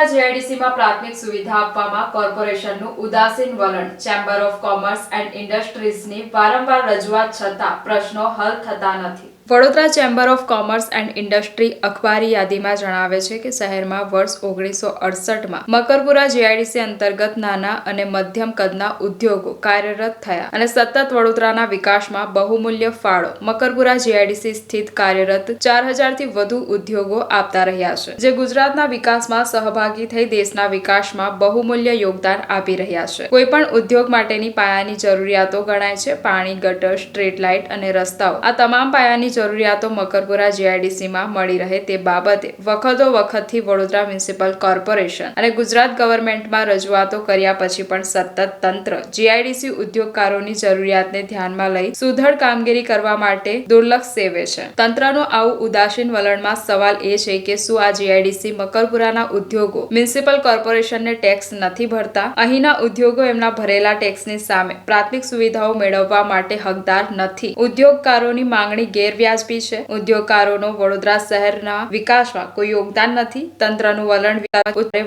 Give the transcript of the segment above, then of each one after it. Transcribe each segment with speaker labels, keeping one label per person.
Speaker 1: મકરપુરા જેઆઈડીસીમાં પ્રાથમિક સુવિધા આપવામાં કોર્પોરેશનનું ઉદાસીન વલણ ચેમ્બર ઓફ કોમર્સ એન્ડ ઇન્ડસ્ટ્રીઝની વારંવાર રજૂઆત છતાં પ્રશ્નો હલ થતા નથી. Vadodara chamber of commerce and industry અખબારી યાદીમાં જણાવે છે કે શહેરમાં વર્ષ ઓગણીસો અડસઠમાં મકરપુરા જીઆઈડીસી અંતર્ગત નાના અને મધ્યમ કદના ઉદ્યોગો કાર્યરત થયા અને સતત વડોદરાના વિકાસમાં બહુમૂલ્ય ફાળો મકરપુરા જીઆઈડીસી સ્થિત કાર્યરત ચાર હજારથી વધુ ઉદ્યોગો આપતા રહ્યા છે, જે ગુજરાતના વિકાસમાં સહભાગી થઈ દેશના વિકાસમાં બહુમૂલ્ય યોગદાન આપી રહ્યા છે. કોઈ પણ ઉદ્યોગ માટેની પાયાની જરૂરિયાતો ગણાય છે. પાણી, ગટર, સ્ટ્રીટ લાઇટ અને રસ્તાઓ. આ તમામ પાયાની જરૂરિયાતો મકરપુરા જીઆઈડીસીમાં મળી રહે તે બાબતે વખતો વખતથી વડોદરા મ્યુનિસિપલ કોર્પોરેશન અને ગુજરાત ગવર્મેન્ટમાં રજૂઆતો કર્યા પછી પણ સતત તંત્ર જીઆઈડીસી ઉદ્યોગકારોની જરૂરિયાતને ધ્યાનમાં લઈ સુધડ કામગીરી કરવા માટે દુર્લક્ષ સેવે છે. તંત્રનું આવું ઉદાસીન વલણમાં સવાલ એ છે કે શું આ જીઆઈડીસી મકરપુરાના ઉદ્યોગો મ્યુનિસિપલ કોર્પોરેશનને ટેક્સ નથી ભરતા? અહીંના ઉદ્યોગો એમના ભરેલા ટેક્સની સામે પ્રાથમિક સુવિધાઓ મેળવવા માટે હકદાર નથી. ઉદ્યોગકારોની માંગણી ગેરવ્યાજબી છે. ઉદ્યોગકારોનો વડોદરા શહેરના વિકાસમાં કોઈ યોગદાન નથી. તંત્રનું વલણ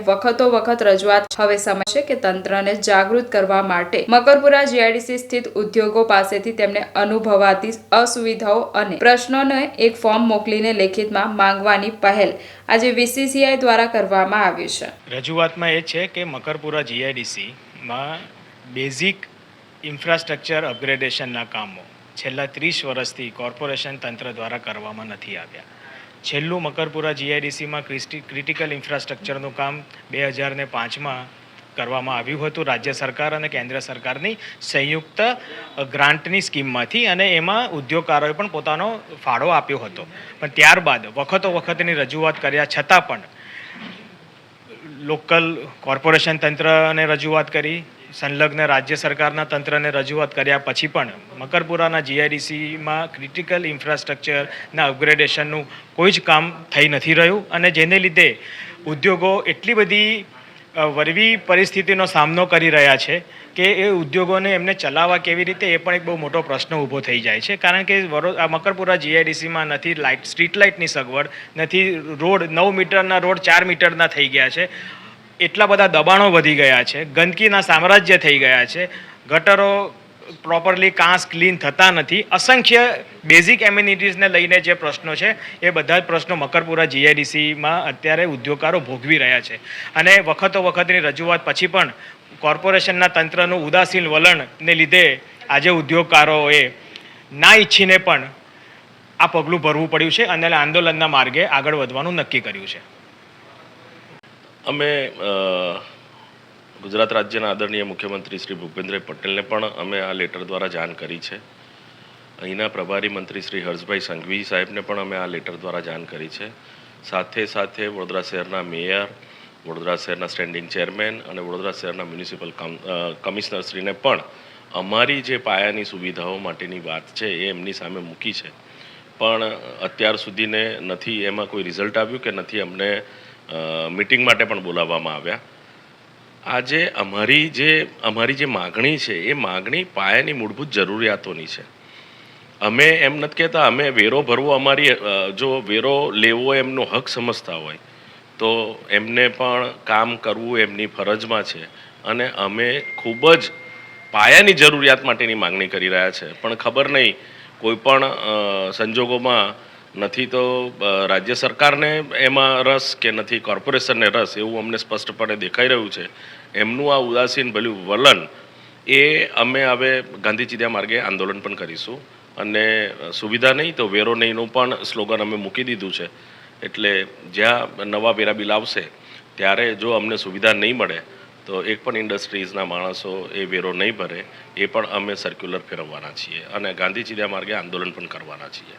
Speaker 1: વખતો વખત રજૂઆત હવે સમય છે કે તંત્રને જાગૃત કરવા માટે મકરપુરા જીઆઈડીસી સ્થિત ઉદ્યોગો પાસેથી તેમને અનુભવાતી અસુવિધાઓ અને પ્રશ્નોને એક ફોર્મ મોકલીને લેખિતમાં માંગવાની પહેલ આજે વીસીસીઆઈ દ્વારા કરવામાં આવી છે.
Speaker 2: રજૂઆતમાં એ છે કે મકરપુરા જીઆઈડીસીમાં બેઝિક ઇન્ફ્રાસ્ટ્રક્ચર અપગ્રેડેશનના કામો છેલ્લા ત્રીસ વર્ષથી કોર્પોરેશન તંત્ર દ્વારા કરવામાં નથી આવ્યા. છેલ્લું મકરપુરા જીઆઈડીસીમાં ક્રિટિકલ ઇન્ફ્રાસ્ટ્રક્ચરનું કામ બે હજાર ને પાંચમાં કરવામાં આવ્યું હતું. રાજ્ય સરકાર અને કેન્દ્ર સરકારની સંયુક્ત ગ્રાન્ટની સ્કીમમાંથી અને એમાં ઉદ્યોગકારોએ પણ પોતાનો ફાળો આપ્યો હતો. પણ ત્યારબાદ વખતો વખતની રજૂઆત કર્યા છતાં પણ લોકલ કોર્પોરેશન તંત્રને રજૂઆત કરી સંલગ્ન રાજ્ય સરકારના તંત્રને રજૂઆત કર્યા પછી પણ મકરપુરાના જીઆઈડીસીમાં ક્રિટિકલ ઇન્ફ્રાસ્ટ્રક્ચરના અપગ્રેડેશનનું કોઈ જ કામ થઈ નથી રહ્યું અને જેને લીધે ઉદ્યોગો એટલી બધી વરવી પરિસ્થિતિનો સામનો કરી રહ્યા છે કે એ ઉદ્યોગોને એમને ચલાવવા કેવી રીતે એ પણ એક બહુ મોટો પ્રશ્ન ઊભો થઈ જાય છે. કારણ કે આ મકરપુરા જીઆઈડીસીમાં નથી લાઇટ, સ્ટ્રીટ લાઇટની સગવડ, નથી રોડ, નવ મીટરના રોડ ચાર મીટરના થઈ ગયા છે. એટલા બધા દબાણો વધી ગયા છે, ગંદકીના સામ્રાજ્ય થઈ ગયા છે, ગટરો પ્રોપરલી કાંસ ક્લીન થતા નથી. અસંખ્ય બેઝિક એમ્યુનિટીઝને લઈને જે પ્રશ્નો છે, એ બધા જ પ્રશ્નો મકરપુરા જીઆઈડીસીમાં અત્યારે ઉદ્યોગકારો ભોગવી રહ્યા છે. અને વખતો વખતની રજૂઆત પછી પણ કોર્પોરેશનના તંત્રનું ઉદાસીન વલણને લીધે આજે ઉદ્યોગકારોએ ના ઈચ્છીને પણ આ પગલું ભરવું પડ્યું છે અને આંદોલનના માર્ગે આગળ વધવાનું નક્કી કર્યું છે.
Speaker 3: અમે ગુજરાત રાજ્યના આદરણીય મુખ્યમંત્રી શ્રી ભૂપેન્દ્રભાઈ પટેલને પણ અમે આ લેટર દ્વારા જાણ કરી છે. અહીંના પ્રભારી મંત્રી શ્રી હર્ષભાઈ સંઘવી સાહેબને પણ અમે આ લેટર દ્વારા જાણ કરી છે. સાથે સાથે વડોદરા શહેરના મેયર, વડોદરા શહેરના સ્ટેન્ડિંગ ચેરમેન અને વડોદરા શહેરના મ્યુનિસિપલ કમ- કમિશનરશ્રીને પણ અમારી જે પાયાની સુવિધાઓ માટેની વાત છે એ એમની સામે મૂકી છે. પણ અત્યાર સુધીને નથી એમાં કોઈ રિઝલ્ટ આવ્યું કે નથી અમને મિટિંગ માટે પણ બોલાવવામાં આવ્યા. આજે અમારી જે અમારી જે માગણી છે, એ માગણી પાયાની મૂળભૂત જરૂરિયાતોની છે. અમે એમ નથી કહેતા, અમે વેરો ભરવો અમારી જો વેરો લેવો એમનો હક સમજતા હોય, તો એમને પણ કામ કરવું એમની ફરજમાં છે. અને અમે ખૂબ જ પાયાની જરૂરિયાત માટેની માંગણી કરી રહ્યા છે. પણ ખબર નહીં, કોઈ પણ સંજોગોમાં નથી તો રાજ્ય સરકારને એમાં રસ કે નથી કોર્પોરેશનને રસ એવું અમને સ્પષ્ટપણે દેખાઈ રહ્યું છે. એમનું આ ઉદાસીન ભલ્યું વલણ એ અમે હવે ગાંધી ચિંધ્યા માર્ગે આંદોલન પણ કરીશું. અને સુવિધા નહીં તો વેરો નહીંનું પણ સ્લોગન અમે મૂકી દીધું છે. એટલે જ્યાં નવા વેરા બિલ આવશે, ત્યારે જો અમને સુવિધા નહીં મળે, તો એક પણ ઇન્ડસ્ટ્રીઝના માણસો એ વેરો નહીં ભરે, એ પણ અમે સર્ક્યુલર ફેરવવાના છીએ. અને ગાંધી ચિંધ્યા માર્ગે આંદોલન પણ કરવાના છીએ.